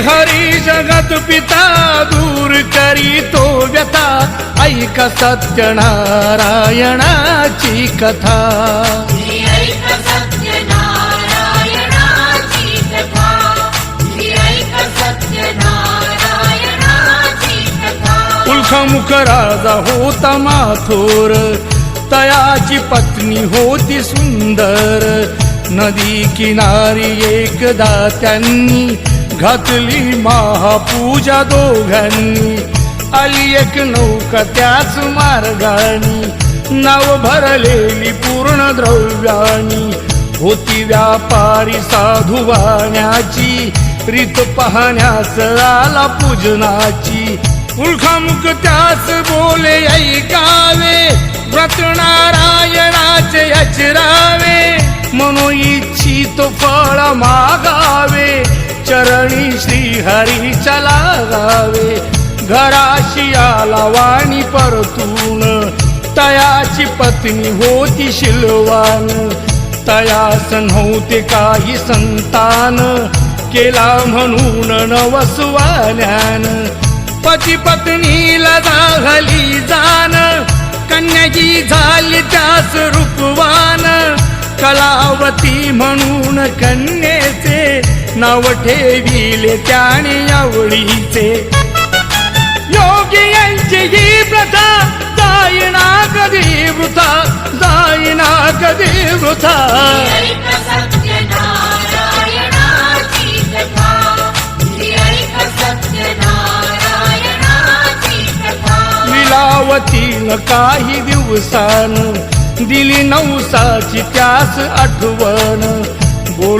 हरी जगत पिता दूर करी तो व्यथा. ऐका सत्यनारायणाची कथा. उल्खमुख राजा होता माथोर. तयाची पत्नी होती सुंदर. नदी किनारी एकदा त्यांनी घातली महापूजा दोघांनी. आली एक नौका त्याच मार्गानी. नाव भरलेली पूर्ण द्रव्यानी. होती व्यापारी साधू वाण्याची. रीत पाहण्यास आला पूजनाची. उलखामुख त्यास बोले ऐकावे व्रत नारायणाचे अचरावे म्हणून इच्छित फळ मागावे. चरणी श्रीहरीच्या लागावे घराशी आला वाणी परतून. तयाची पत्नी होती शिलवान. तयास नव्हते काही संतान. केला म्हणून नवसवाल्यान. पती पत्नीला झाली जाण कन्याची झाली त्यास रूपवान. कलावती म्हणून कन्येचे नाव ठेविले त्याने आवडीचे. योगी यांची ही प्रथा जाईना कधी वृथा जाईना कधी वृथा. लिलावतीन काही दिवसान दिली नवसाची त्यास आठवण.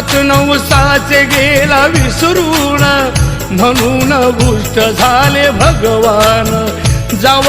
चुनाव साचे गेला विसरून. म्हणून गुष्ट झाले भगवान. जावा